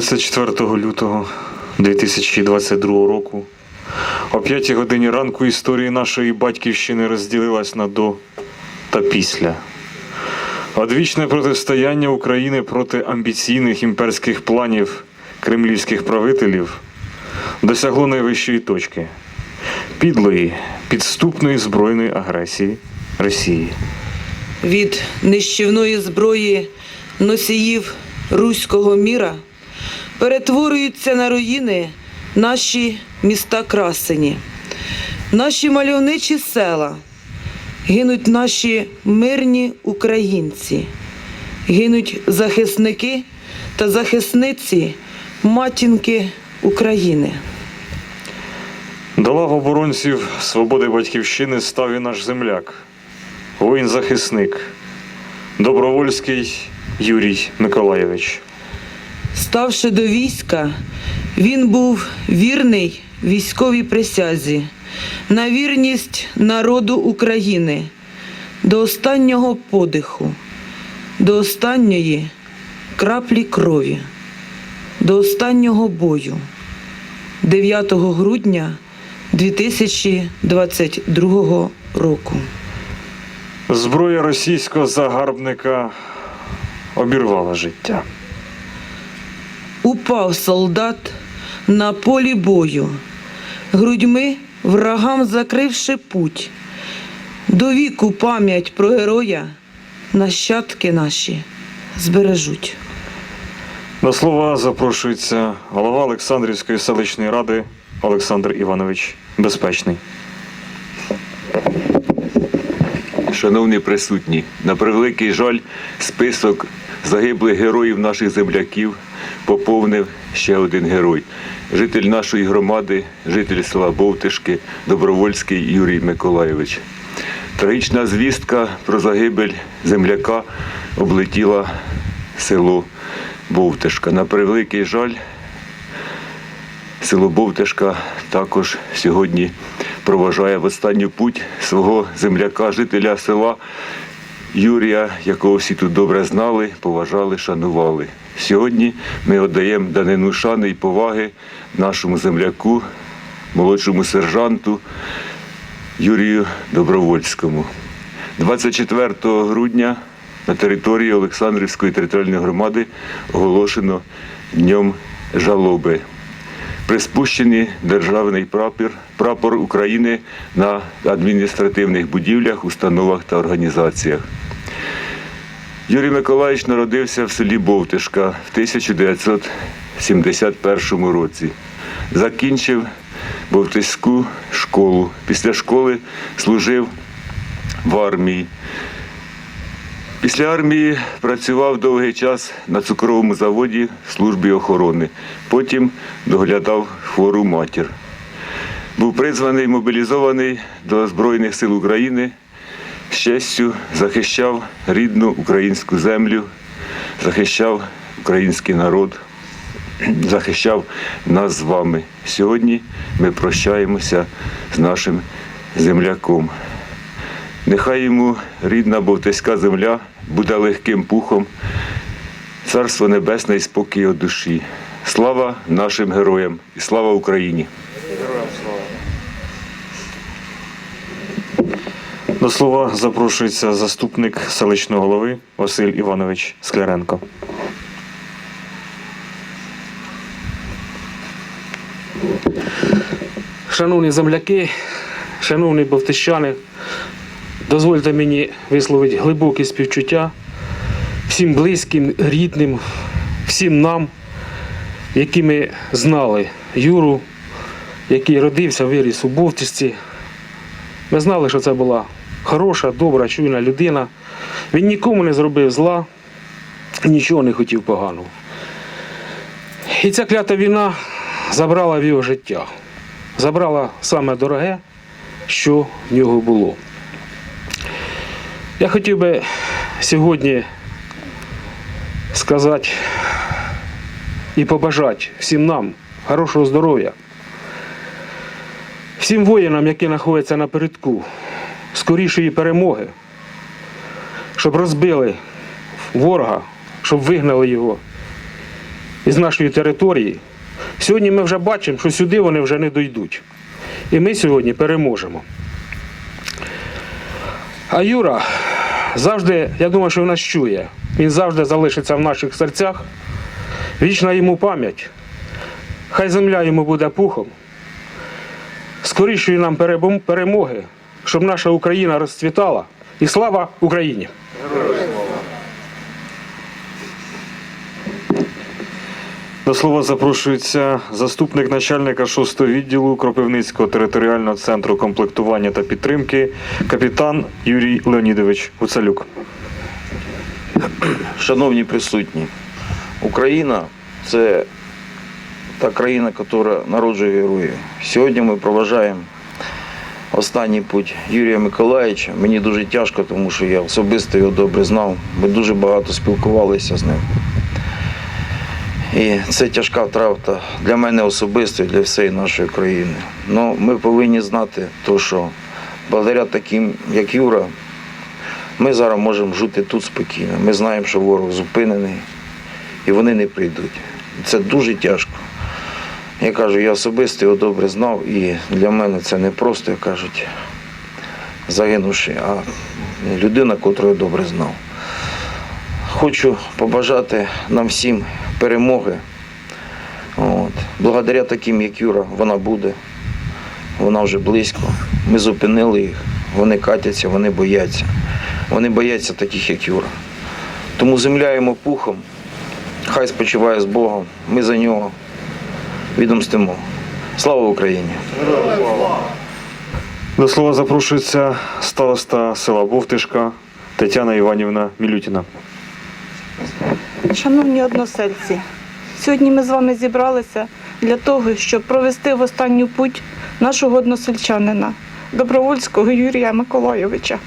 24 лютого 2022 року о 5 годині ранку історія нашої батьківщини розділилась на до та після. Одвічне протистояння України проти амбіційних імперських планів кремлівських правителів досягло найвищої точки підлої, підступної збройної агресії Росії. від нищівної зброї носіїв руського міра перетворюються на руїни наші міста красені, наші мальовничі села, гинуть наші мирні українці, гинуть захисники та захисниці матінки України. До лав оборонців свободи батьківщини став і наш земляк, воїн-захисник, добровольський Юрій Миколаєвич. Ставши до війська, він був вірний військовій присязі, на вірність народу України до останнього подиху, до останньої краплі крові, до останнього бою 9 грудня 2022 року. Зброя російського загарбника обірвала життя. Упав солдат на полі бою, грудьми врагам закривши путь. До віку пам'ять про героя нащадки наші збережуть. До слова запрошується голова Олександрівської селищної ради Олександр Іванович Безпечний. Шановні присутні, на превеликий жаль, список загиблих героїв наших земляків поповнив ще один герой. Житель нашої громади, житель села Бовтишки, Добровольський Юрій Миколайович. Трагічна звістка про загибель земляка облетіла село Бовтишка. На превеликий жаль, Село Бовтишка також сьогодні проважає в останню путь свого земляка, жителя села Юрія, якого всі тут добре знали, поважали, шанували. Сьогодні ми віддаємо данину шани і поваги нашому земляку, молодшому сержанту Юрію Добровольському. 24 грудня на території Олександрівської територіальної громади оголошено Днем жалоби приспущений державний прапор, прапор України на адміністративних будівлях, установах та організаціях. Юрій Миколаївич народився в селі Бовтишка в 1971 році. Закінчив Бовтиську школу. Після школи служив в армії. Після армії працював довгий час на цукровому заводі в службі охорони. Потім доглядав хвору матір. Був призваний мобілізований до Збройних сил України. З захищав рідну українську землю, захищав український народ, захищав нас з вами. Сьогодні ми прощаємося з нашим земляком. Нехай йому рідна Бовтиська земля буде легким пухом, царство небесне і спокій у душі. Слава нашим героям і слава Україні! До слова запрошується заступник селищного голови Василь Іванович Скляренко. Шановні земляки, шановні бовтищани, дозвольте мені висловити глибоке співчуття всім близьким, рідним, всім нам, які ми знали Юру, який родився, виріс у Бовтисці. Ми знали, що це була хороша, добра, чуйна людина. Він нікому не зробив зла, нічого не хотів поганого. І ця клята війна забрала в його життя забрала саме дороге, що в нього було. Я хотів би сьогодні сказати і побажати всім нам хорошого здоров'я, всім воїнам, які знаходяться напередку, скорішої перемоги, щоб розбили ворога, щоб вигнали його із нашої території. Сьогодні ми вже бачимо, що сюди вони вже не дійдуть. І ми сьогодні переможемо. А Юра завжди, я думаю, що нас чує. Він завжди залишиться в наших серцях. Вічна йому пам'ять. Хай земля йому буде пухом. Скорішої нам перемоги, щоб наша Україна розцвітала. І слава Україні! До слова запрошується заступник начальника 6-го відділу Кропивницького територіального центру комплектування та підтримки, капітан Юрій Леонідович Гуцалюк. Шановні присутні, Україна це та країна, яка народжує героїв. Сьогодні ми проважаємо останній путь Юрія Миколаївича. Мені дуже тяжко, тому що я особисто його добре знав. Ми дуже багато спілкувалися з ним. І це тяжка втрата для мене особисто і для всієї нашої країни. Ну, ми повинні знати, то, що благодаря таким, як Юра, ми зараз можемо жити тут спокійно. Ми знаємо, що ворог зупинений і вони не прийдуть. Це дуже тяжко. Я кажу, я особисто його добре знав, і для мене це не просто, як кажуть, загинувши, а людина, яку я добре знав. Хочу побажати нам всім перемоги. От. Благодаря таким, як Юра, вона буде. Вона вже близько. Ми зупинили їх. Вони катяться, вони бояться. Вони бояться таких, як Юра. Тому земля йому пухом. Хай спочиває з Богом. Ми за нього відомстимо. Слава Україні! До слова запрошується староста села Бовтишка Тетяна Іванівна Мілютіна. Шановні односельці, сьогодні ми з вами зібралися для того, щоб провести в останню путь нашого односельчанина, добровольського Юрія Миколайовича,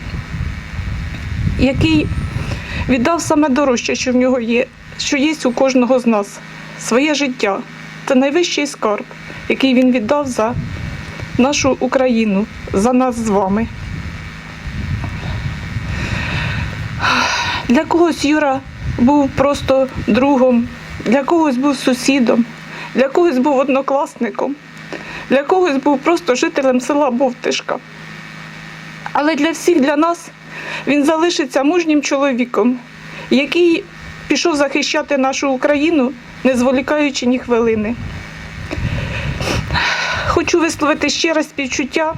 який віддав саме дорожче, що в нього є, що є у кожного з нас своє життя. Це найвищий скарб, який він віддав за нашу Україну, за нас з вами. Для когось Юра був просто другом, для когось був сусідом, для когось був однокласником, для когось був просто жителем села Бовтишка. Але для всіх для нас він залишиться мужнім чоловіком, який пішов захищати нашу Україну, не зволікаючи ні хвилини. Хочу висловити ще раз співчуття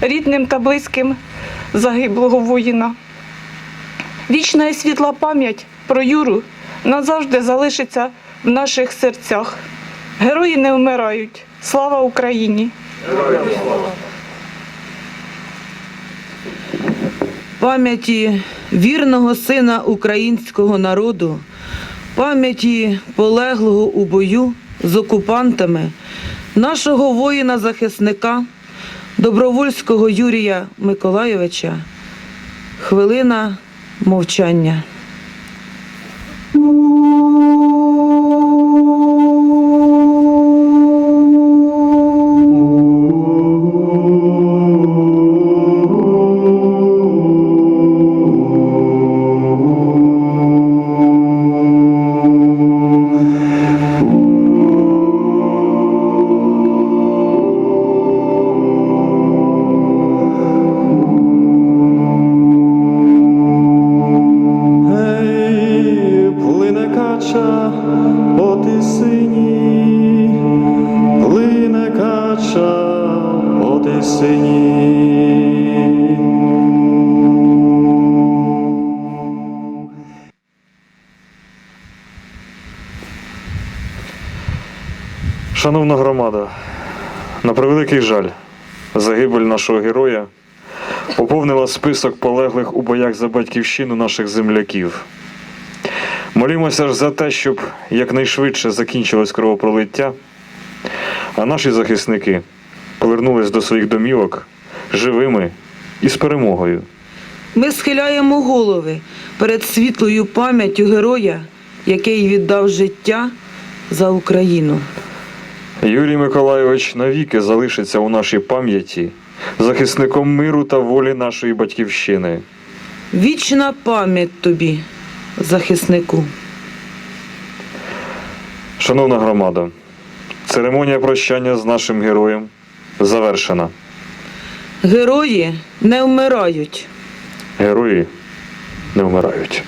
рідним та близьким загиблого воїна. Вічна і світла пам'ять про Юру назавжди залишиться в наших серцях. Герої не вмирають. Слава Україні! Пам'яті вірного сина українського народу, пам'яті полеглого у бою з окупантами, нашого воїна-захисника, добровольського Юрія Миколайовича, хвилина мовчання. Шановна громада, на превеликий жаль, загибель нашого героя поповнила список полеглих у боях за батьківщину наших земляків. Молімося ж за те, щоб якнайшвидше закінчилось кровопролиття, а наші захисники повернулись до своїх домівок живими і з перемогою. Ми схиляємо голови перед світлою пам'яттю героя, який віддав життя за Україну. Юрій Миколайович навіки залишиться у нашій пам'яті захисником миру та волі нашої батьківщини. Вічна пам'ять тобі, захиснику. Шановна громада, церемонія прощання з нашим героєм завершена. Герої не вмирають. Герої не вмирають.